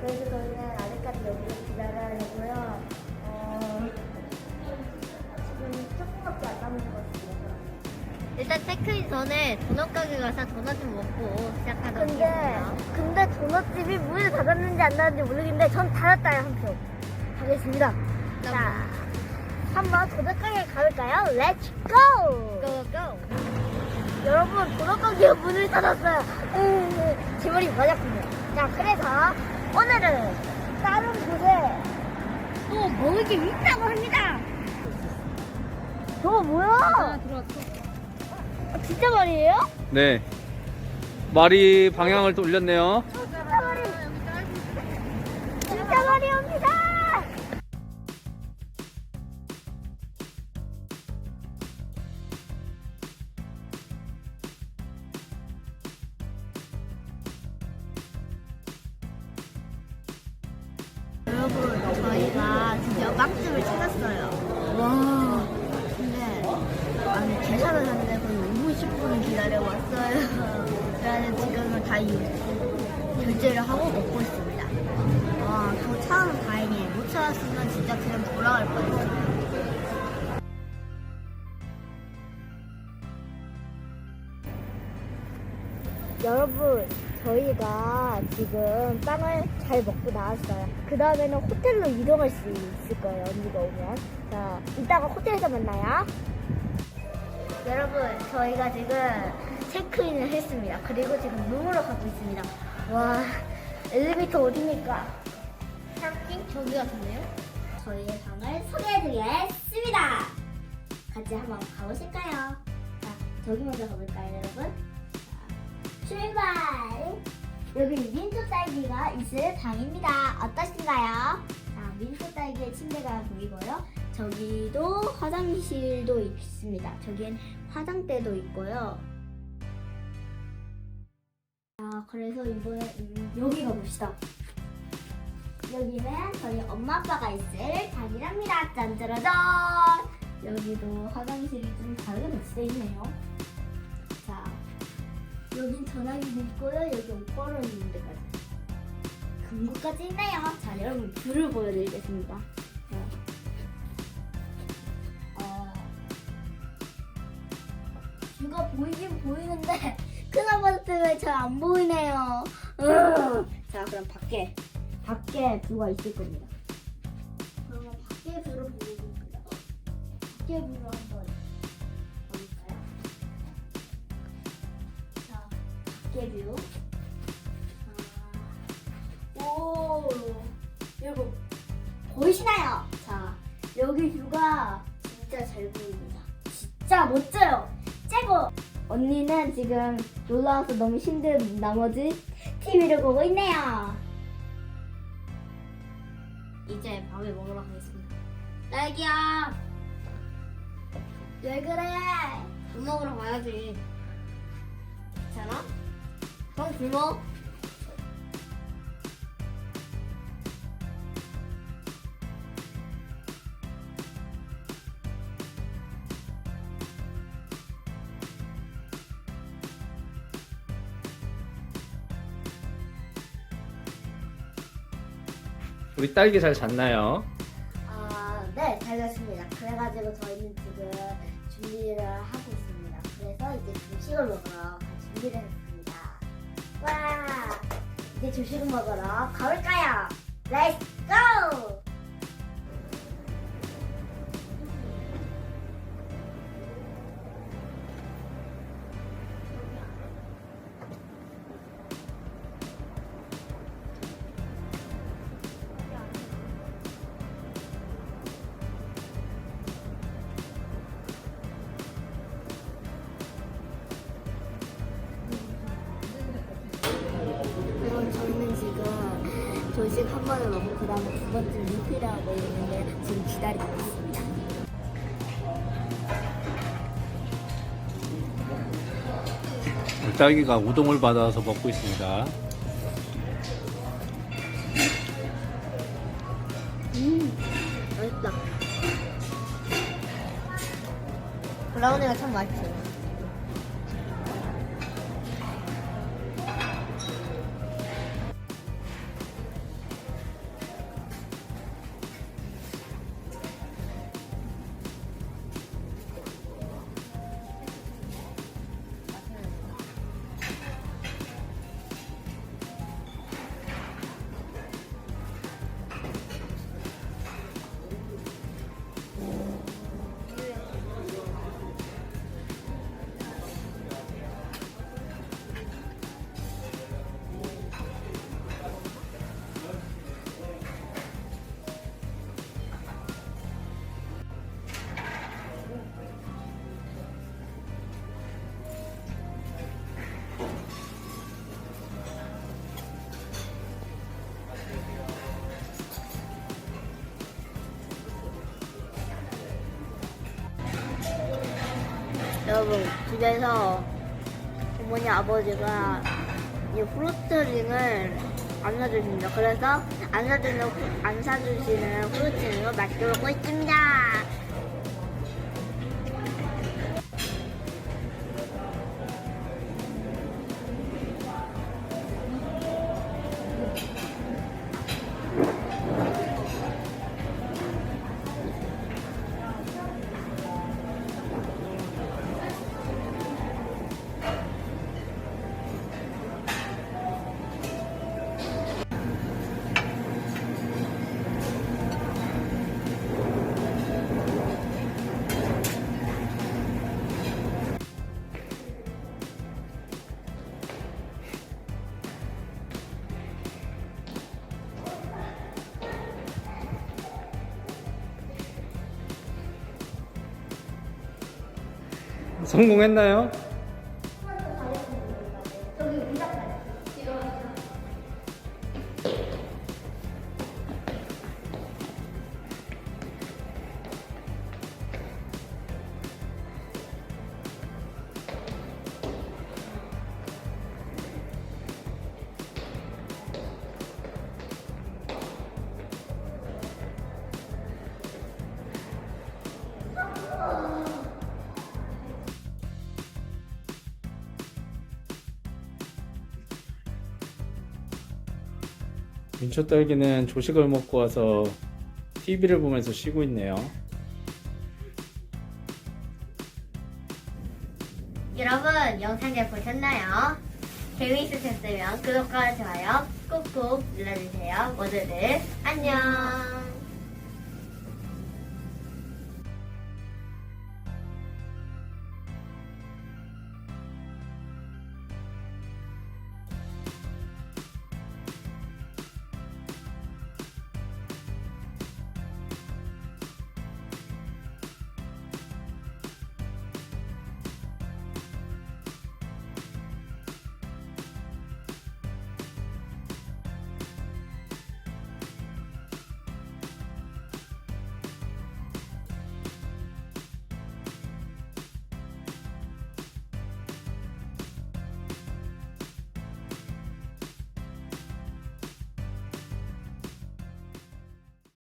그래서 저희는 아직까지 여기서 기다려야 되고요. 어, 지금 조금밖에 안 남은 것 같습니다. 일단 체크인 전에 도넛 가게 가서 도넛 좀 먹고 시작하도록 근데 하겠습니다. 근데 도넛집이 문을 닫았는지 안 닫았는지 모르겠는데 전 닫았다요 한 표. 가겠습니다. 자, 한번 도넛 가게 가볼까요? 렛츠 고! 고고! 여러분 도넛 가게 문을 닫았어요. 으, 제 말이 맞았군요. 자, 그래서 오늘은 다른 곳에 또 먹을 게 있다고 합니다. 저거 뭐야? 들어왔어. 아, 진짜 말이에요? 네. 말이 방향을 또 올렸네요. 집을 찾았어요. 와, 근데, 아니, 계산을 하는데 거의 5분, 10분을 기다려 왔어요. 그래서 지금은 다 이- 결제를 하고 먹고 있습니다. 와, 그거 참 다행이에요. 못 찾았으면 진짜 그냥 돌아갈 뻔했어요. 여러분, 저희가 지금 빵을 잘 먹고 나왔어요. 그 다음에는 호텔로 이동할 수 있을 거예요, 언니가 오면. 자, 이따가 호텔에서 만나요. 여러분, 저희가 지금 체크인을 했습니다. 그리고 지금 룸으로 가고 있습니다. 와, 엘리베이터 어디입니까? 캠핑 저기 같은데요? 저희의 방을 소개해드리겠습니다. 같이 한번 가보실까요? 자, 저기 먼저 가볼까요, 여러분? 자, 출발! 여기 민초 딸기가 있을 방입니다. 어떠신가요? 자, 민초 딸기의 침대가 보이고요. 저기도 화장실도 있습니다. 저기엔 화장대도 있고요. 자, 그래서 이번에 음, 여기 가봅시다. 여기는 저희 엄마 아빠가 있을 방이랍니다. 짠짜라짠! 여기도 화장실이 좀 다르게 배치되어 있네요. 자, 여긴 전화기도 있고요. 여기 옷 걸어놓는 데까지. 금고까지 있네요. 자, 여러분 뷰를 보여드리겠습니다. 자. 어, 뷰가 보이긴 보이는데 큰 아파트 때문에 잘 안 보이네요. 으. 자, 그럼 밖에 밖에 뷰가 있을 겁니다. 그러면 밖에 뷰를 보여드립니다. 밖에 뷰를 한번 밖에 뷰. 아, 오, 여러분 보이시나요? 자, 여기 뷰가 진짜 잘 보입니다. 진짜 멋져요. 최고. 언니는 지금 놀러 와서 너무 힘든 나머지 TV를 보고 있네요. 이제 밥을 먹으러 가겠습니다. 딸기야. 왜 그래? 밥 먹으러 가야지. 괜찮아? 그럼 굶어. 우리 딸기 잘 잤나요? 아, 네, 잘 됐습니다. 그래가지고 저희는 지금 준비를 하고 있습니다. 그래서 이제 조식을 먹으러 갈 준비를. 와, 이제 조식을 먹으러 가볼까요? 렛츠 고! 조식 한 번을 먹고 그 다음에 두 번째 리필을 하고 있는데 지금 기다리고 있습니다. 딸기가 우동을 받아서 먹고 있습니다. 맛있다. 브라우니가 참 맛있어 여러분 집에서 어머니 아버지가 이 프루트링을 안 사주십니다. 그래서 안 사주는 후- 안 사주시는 프루트링을 맛있게 먹고 있습니다. 성공했나요? 민초 딸기는 조식을 먹고 와서 TV를 보면서 쉬고 있네요. 여러분 영상 잘 보셨나요? 재미있으셨으면 구독과 좋아요 꾹꾹 눌러주세요. 모두들 안녕.